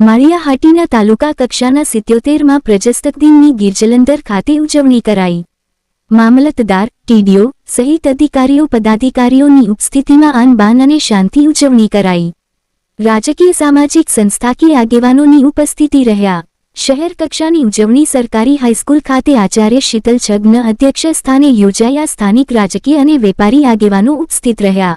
માળિયાહાટીના તાલુકા કક્ષાના સિત્યોતેરમાં પ્રજાસત્તાક દિનની ગીરજલંધર ખાતે ઉજવણી કરાઈ. મામલતદાર, ટીડીઓ સહિત અધિકારીઓ, પદાધિકારીઓની ઉપસ્થિતિમાં આન બાન અને શાંતિ ઉજવણી કરાઈ. રાજકીય સામાજિક સંસ્થાકીય આગેવાનોની ઉપસ્થિતિ રહ્યા. શહેર કક્ષાની ઉજવણી સરકારી હાઈસ્કૂલ ખાતે આચાર્ય શીતલ છગ્ન અધ્યક્ષ સ્થાને યોજાયા સ્થાનિક રાજકીય અને વેપારી આગેવાનો ઉપસ્થિત રહ્યા.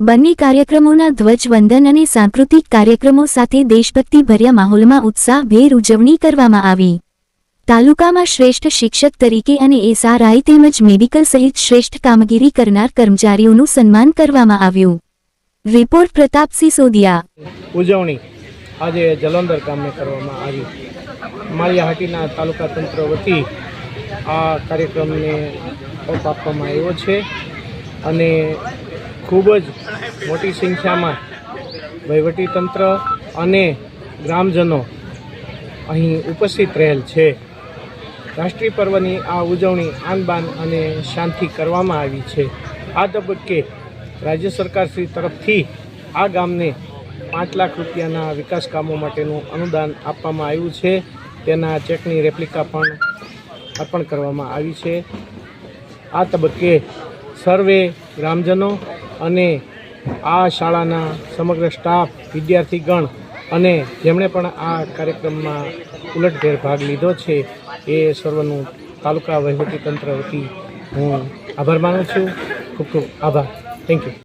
બંને કાર્યક્રમોના ધ્વજવંદન અને સાંસ્કૃતિક કાર્યક્રમો સાથે દેશભક્તિભર્યા માહોલમાં ઉત્સાહભેર ઉજવણી કરવામાં આવી. તાલુકામાં શ્રેષ્ઠ શિક્ષક તરીકે અને એસઆરઆઈ તેમજ મેડિકલ સહિત શ્રેષ્ઠ કામગીરી કરનાર કર્મચારીઓનું સન્માન કરવામાં આવ્યું. રિપોર્ટ પ્રતાપસિંહ સોદિયા. ઉજવણી આજે જલંધર ગામે કરવામાં આવી. માળિયાહાટીના તાલુકા તંત્ર વતી આ કાર્યક્રમને આપવામાં આવ્યો છે અને ખૂબ જ મોટી સંખ્યામાં વહીવટીતંત્ર અને ગ્રામજનો અહીં ઉપસ્થિત રહેલ છે. રાષ્ટ્રીય પર્વની આ ઉજવણી આનબાન અને શાંતિ કરવામાં આવી છે. આ તબક્કે રાજ્ય સરકાર શ્રી તરફથી આ ગામને પાંચ લાખ રૂપિયાના વિકાસ કામો માટેનું અનુદાન આપવામાં આવ્યું છે. તેના ચેકની રેપ્લિકા પણ અર્પણ કરવામાં આવી છે. આ તબક્કે સર્વે ગ્રામજનો અને આ શાળાના સમગ્ર સ્ટાફ વિદ્યાર્થીગણ અને જેમણે પણ આ કાર્યક્રમમાં ઉલટભેર ભાગ લીધો છે, એ સર્વનું તાલુકા વહીવટીતંત્ર વતી હું આભાર માનું છું. ખૂબ ખૂબ આભાર. Thank you